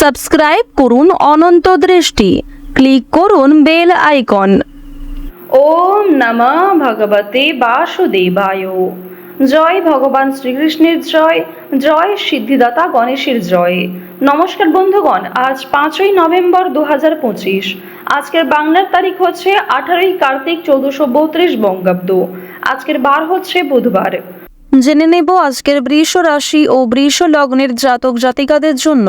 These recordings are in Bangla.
সাবস্ক্রাইব করুন অনন্ত দৃষ্টি। ক্লিক করুন বেল আইকন। ওম নমঃ ভগবতে বাসুদেবায়। জয় ভগবান শ্রীকৃষ্ণের জয় জয় সিদ্ধিদাতা গণেশের জয়। নমস্কার বন্ধুগণ আজ পাঁচই নভেম্বর দু হাজার পঁচিশ। আজকের বাংলার তারিখ হচ্ছে আঠারোই কার্তিক চৌদ্দশো বত্রিশ বঙ্গাব্দ। আজকের বার হচ্ছে বুধবার। জেনে নেব আজকের বৃষ রাশি ও বৃষ লগ্নের জাতক জাতিকাদের জন্য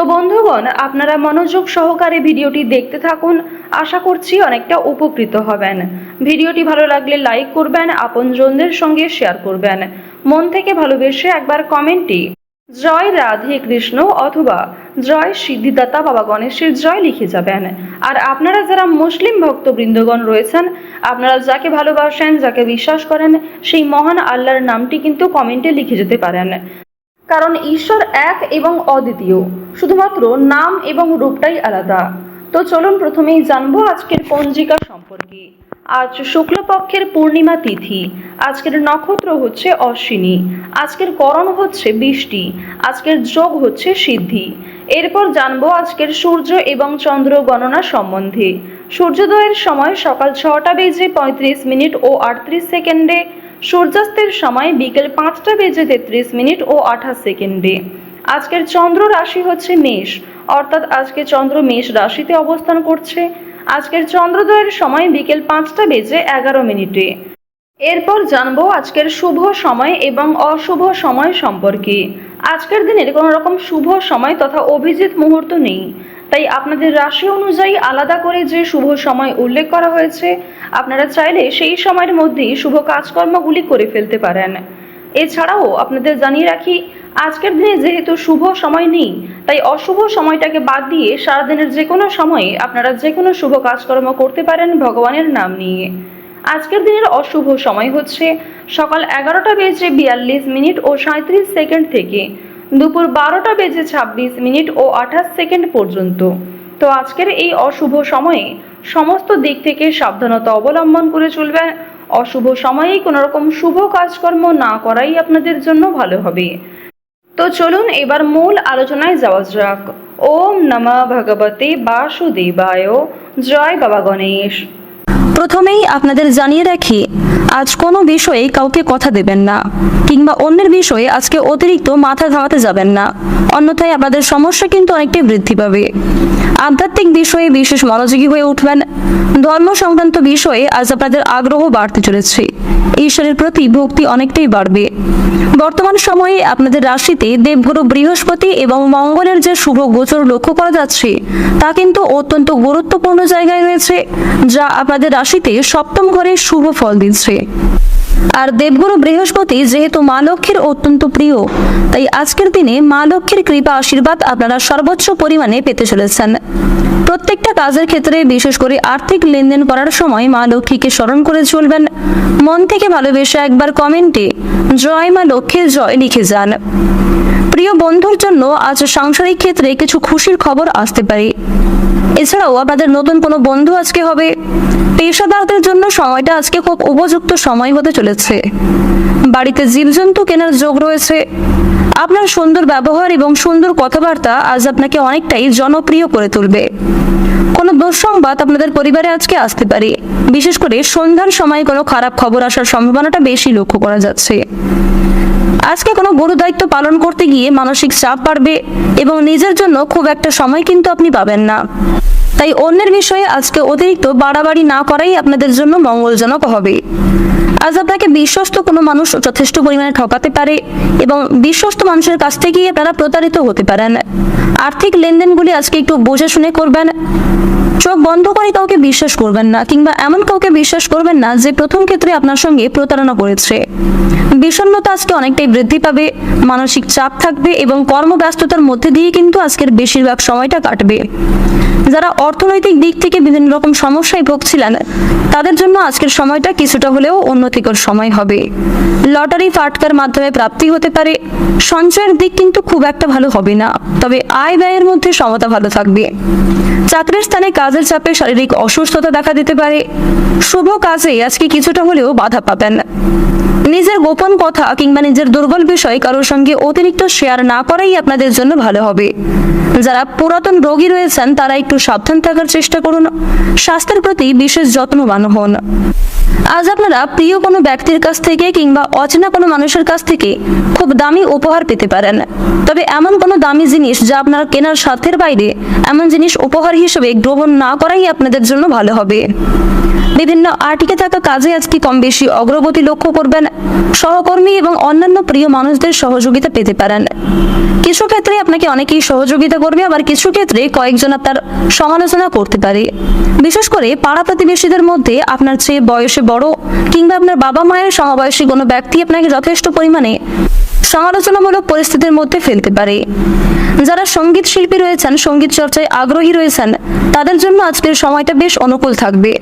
তো বন্ধুগণ, আপনারা মনোযোগ সহকারে ভিডিওটি দেখতে থাকুন। আশা করছি অনেকটা উপকৃত হবেন। ভিডিওটি ভালো লাগলে লাইক করবেন, আপনজনদের সঙ্গে শেয়ার করবেন। মন থেকে ভালোবেসে একবার কমেন্টে, জয় রাধে কৃষ্ণ অথবা, জয় সিদ্ধিদাতা বাবা গণেশের জয় লিখে যাবেন। আর আপনারা যারা মুসলিম ভক্তবৃন্দগণ রয়েছেন, আপনারা যাকে ভালোবাসেন, যাকে বিশ্বাস করেন, সেই মহান আল্লাহর নামটি কিন্তু কমেন্টে লিখে যেতে পারেন। কারণ ঈশ্বর এক এবং অদ্বিতীয়। শুধুমাত্র নাম এবং রূপটাই আলাদা। তো চলুন প্রথমেই জানব আজকের পঞ্জিকা সম্পর্কে। আজ শুক্লপক্ষের পূর্ণিমা তিথি। আজকের নক্ষত্র হচ্ছে অশ্বিনী। আজকের করণ হচ্ছে বৃষ্টি। আজকের যোগ হচ্ছে সিদ্ধি। এরপর জানব আজকের সূর্য এবং চন্দ্র গণনা সম্বন্ধে। সূর্যোদয়ের সময় সকাল ছটা বেজে পঁয়ত্রিশ মিনিট ও আটত্রিশ সেকেন্ডে সূর্যাস্তের সময় বিকেল পাঁচটা বেজে তেত্রিশ মিনিট ও আঠাশ সেকেন্ডে। আজকের চন্দ্র রাশি হচ্ছে মেষ, অর্থাৎ আজকে চন্দ্র মেষ রাশিতে অবস্থান করছে। আজকের চন্দ্রোদয়ের সময় বিকেল পাঁচটা বেজে এগারো মিনিটে। এরপর জানব আজকের শুভ সময় এবং অশুভ সময় সম্পর্কে। আজকের দিনের কোনো রকম শুভ সময় তথা অভিজিৎ মুহূর্ত নেই। তাই আপনাদের রাশি অনুযায়ী আলাদা করে যে শুভ সময় উল্লেখ করা হয়েছে, আপনারা চাইলে সেই সময়ের মধ্যেই শুভ কাজকর্মগুলি করে ফেলতে পারেন। এছাড়াও আপনাদের জানিয়ে রাখি, আজকের দিনে যেহেতু শুভ সময় নেই, তাই অশুভ সময়টাকে বাদ দিয়ে সারাদিনের যে কোনো সময়ে আপনারা যে কোনো শুভ কাজকর্ম করতে পারেন ভগবানের নাম নিয়ে। আজকের দিনের অশুভ সময় হচ্ছে সকাল এগারোটা বেজে বিয়াল্লিশ মিনিট ও সাঁত্রিশ সেকেন্ড থেকে দুপুর বারোটা বেজে ছাব্বিশ মিনিট ও আঠাশ সেকেন্ড পর্যন্ত। তো আজকের এই অশুভ সময়ে সমস্ত দিক থেকে সাবধানতা অবলম্বন করে চলবেন অশুভ সময়েই কোনো রকম শুভ কাজকর্ম না করাই আপনাদের জন্য ভালো হবে। তো চলুন এবার মূল আলোচনায় যাওয়া যাক। ওম নমঃ ভগবতে বাসুদেবায়। জয় বাবা গণেশ। প্রথমেই আপনাদের জানিয়ে রাখি, আজ কোনো বিষয়ে কাউকে কথা দেবেন না, কিংবা অন্যের বিষয়ে আজকে অতিরিক্ত মাথা ধাওয়াতে যাবেন না। অন্যথায় আপনাদের সমস্যা কিন্তু অনেকটাই বৃদ্ধি পাবে। আধ্যাত্মিক বিষয়ে বিশেষ মনোযোগী হয়ে উঠবেন। ধর্ম সংক্রান্ত বিষয়ে আজ আপনাদের আগ্রহ বাড়তে চলেছে। ঈশ্বরের প্রতি ভক্তি অনেকটাই বাড়বে। বর্তমান সময়ে আপনাদের রাশিতে দেবগুরু বৃহস্পতি এবং মঙ্গলের যে শুভ গোচর লক্ষ্য করা যাচ্ছে, তা কিন্তু অত্যন্ত গুরুত্বপূর্ণ জায়গায় রয়েছে, যা আপনাদের রাশিতে সপ্তম ঘরে শুভ ফল দিচ্ছে। আর দেবগুরু বৃহস্পতি যেহেতু মা লক্ষ্মীর অত্যন্ত প্রিয়, তাই আজকের দিনে মা লক্ষ্মীর কৃপা আশীর্বাদ আপনারা সর্বোচ্চ পরিমাণে পেতে চলেছেন। প্রত্যেকটা কাজের ক্ষেত্রে বিশেষ করে আর্থিক লেনদেন করার সময় মা লক্ষ্মীকে স্মরণ করে চলবেন। মন থেকে ভালোবেসে একবার কমেন্টে, জয় মা লক্ষ্মীর জয় লিখে যান। প্রিয় বন্ধুর জন্য আজ সাংসারিক ক্ষেত্রে কিছু খুশির খবর আসতে পারে। এছাড়াও আপনাদের নতুন কোনো বন্ধু আজকে হবে। পেশাদারদের জন্য সময়টা আজকে খুব উপযুক্ত সময় হতে চলেছে। বাড়িতে জীবজন্তু কেনার যোগ রয়েছে। আপনার সুন্দর ব্যবহার এবং সুন্দর কথাবার্তা আজ আপনাকে অনেকটাই জনপ্রিয় করে তুলবে। কোনো দুঃসংবাদ আপনাদের পরিবারে আজকে আসতে পারে। বিশেষ করে সন্ধ্যার সময় কোনো খারাপ খবর আসার সম্ভাবনাটা বেশি লক্ষ্য করা যাচ্ছে। আজকে কোনো গুরু দায়িত্ব পালন করতে গিয়ে মানসিক চাপ বাড়বে এবং নিজের জন্য খুব একটা সময় কিন্তু আপনি পাবেন না। তাই অন্যের বিষয়ে আজকে অতিরিক্ত বাড়াবাড়ি না করাই আপনাদের জন্য মঙ্গলজনক হবে। আজ আপনাকে বিশ্বস্ত কোনো মানুষ যথেষ্ট পরিমাণে ঠকাতে পারে এবং বিশ্বস্ত মানুষের কাছ থেকেই আপনারা প্রতারিত হতে পারেন। আর্থিক লেনদেনগুলি আজকে একটু বুঝে শুনে করবেন। চোখ বন্ধ করে কাউকে বিশ্বাস করবেন না কিংবা এমন কাউকে বিশ্বাস করবেন না যে প্রথম ক্ষেত্রে আপনার সঙ্গে প্রতারণা করেছে। বিষণ্ণতা আজকে অনেকটাই বৃদ্ধি পাবে, মানসিক চাপ থাকবে এবং কর্মব্যস্ততার মধ্যে দিয়ে কিন্তু আজকের বেশিরভাগ সময়টা কাটবে। যারা অর্থনৈতিক দিক থেকে বিভিন্ন রকম সমস্যায় ভুগছিলেন। তাদের জন্য আজকের সময়টা কিছুটা হলেও উন্নতিকর সময় হবে। লটারি ফাটকার মাধ্যমে প্রাপ্তি হতে পারে। সঞ্চয়ের দিক কিন্তু খুব একটা ভালো হবে না, তবে আয় ব্যয়ের মধ্যে সমতা ভালো থাকবে। চাকরির স্থানে কাজের চাপে শারীরিক অসুস্থতা দেখা দিতে পারে। শুভ কাজে আজকে কিছুটা হলেও বাধা পাবেন। নিজের গোপন কথা কিংবা নিজের দুর্বল বিষয় কারোর সঙ্গে অতিরিক্ত শেয়ার না করাই আপনাদের জন্য ভালো হবে। যারা পুরাতন রোগী রয়েছেন, তারা একটু সাবধান থাকার চেষ্টা করুন। স্বাস্থ্যের প্রতি বিশেষ যত্নবান হন। আজ আপনারা প্রিয় কোনো ব্যক্তির কাছ থেকে কিংবা অচেনা কোনো মানুষের কাছ থেকে খুব দামি উপহার পেতে পারেন। তবে এমন কোনো দামি জিনিস যা আপনার কেনার স্বার্থের বাইরে এমন জিনিস উপহার হিসেবে গ্রহণ না করাই আপনাদের জন্য ভালো হবে। বিভিন্ন আটকে থাকা কাজে আজকে কম বেশি অগ্রগতি লক্ষ্য করবেন। সহকর্মী এবং অন্যান্য প্রিয় মানুষদের সহযোগিতা পেতে পারেন। কিছু ক্ষেত্রে আপনাকে অনেকেই সহযোগিতা করবে, আবার কিছু ক্ষেত্রে কয়েকজন আপনার সমালোচনা করতে পারে। বিশেষ করে পাড়া প্রতিবেশীদের মধ্যে আপনার চেয়ে বয়সে বড় কিংবা আপনার বাবা মায়ের সমবয়সী কোনো ব্যক্তি আপনাকে যথেষ্ট পরিমাণে সমালোচনামূলক পরিস্থিতির মধ্যে ফেলতে পারে। যারা সংগীত শিল্পী রয়েছেন, সংগীত চর্চায় আগ্রহী রয়েছেন, তাদের জন্য আজকের সময়টা বেশ অনুকূল থাকবে।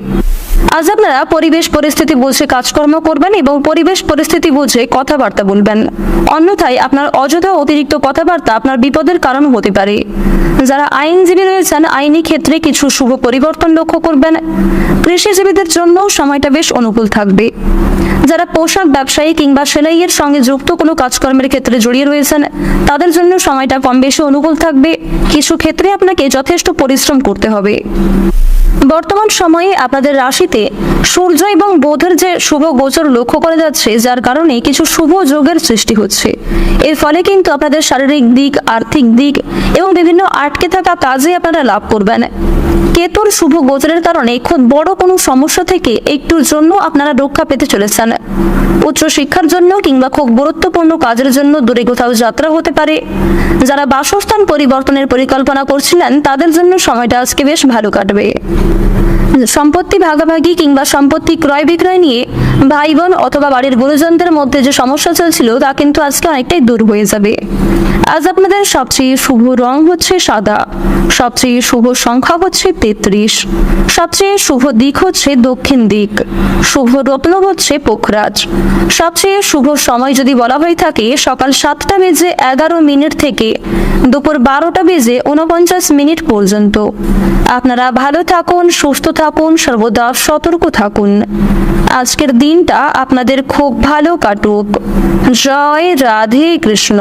আজ আপনারা পরিবেশ পরিস্থিতি বুঝে কাজকর্ম করবেন এবং পরিবেশ পরিস্থিতি বুঝে কথাবার্তা বলবেন। অন্যথায় আপনার অযথা অতিরিক্ত কথাবার্তা আপনার বিপদের কারণ হতে পারে। যারা আইনজীবী রয়েছেন, আইনি ক্ষেত্রে কিছু শুভ পরিবর্তন লক্ষ্য করবেন। কৃষিজীবীদের জন্য সময়টা বেশ অনুকূল থাকবে। যারা পোশাক ব্যবসায়ী কিংবা সেলাইয়ের সঙ্গে যুক্ত কোনো কাজকর্মের ক্ষেত্রে জড়িয়ে রয়েছেন, তাদের জন্য সময়টা কম বেশি অনুকূল থাকবে। কিছু ক্ষেত্রে আপনাকে যথেষ্ট পরিশ্রম করতে হবে। বর্তমান সময়ে আপনাদের রাশিতে সূর্য এবং বোধের যে শুভ গোচর লক্ষ্য করা যাচ্ছে, যার কারণে কিছু শুভ যোগের সৃষ্টি হচ্ছে। এর ফলে কিন্তু আপনাদের শারীরিক দিক, আর্থিক দিক এবং বিভিন্ন আটকে থাকা কাজে আপনারা লাভ করবেন। কেতুর শুভ গোচরের কারণে খুব বড় কোনো সমস্যা থেকে একটুর জন্য আপনারা রক্ষা পেতে চলেছেন। উচ্চ শিক্ষার জন্য কিংবা খুব গুরুত্বপূর্ণ কাজের জন্য দূরে কোথাও যাত্রা হতে পারে। যারা বাসস্থান পরিবর্তনের পরিকল্পনা করছিলেন, তাদের জন্য সময়টা আজকে বেশ ভালো কাটবে। সম্পত্তি ভাগাভাগি কিংবা সম্পত্তি ক্রয় বিক্রয় নিয়ে ভাই বোন অথবা বাড়ির গুরুজনদের মধ্যে যে সমস্যা চলছিল, তা কিন্তু আজকে অনেকটাই দূর হয়ে যাবে। আজ আপনাদের সবচেয়ে শুভ রং হচ্ছে সাদা, সবচেয়ে শুভ সংখ্যা হচ্ছে তেত্রিশ, সবচেয়ে শুভ দিক হচ্ছে দক্ষিণ দিক, শুভ রত্ন হচ্ছে পোখরাজ, সবচেয়ে শুভ সময় যদি বলা হয়ে থাকে, সকাল সাতটা বেজে এগারো মিনিট থেকে দুপুর বারোটা বেজে উনপঞ্চাশ মিনিট পর্যন্ত। আপনারা ভালো থাকুন, সুস্থ থাকুন সর্বদা সতর্ক থাকুন। আজকের দিনটা আপনাদের খুব ভালো কাটুক। জয় রাধে কৃষ্ণ।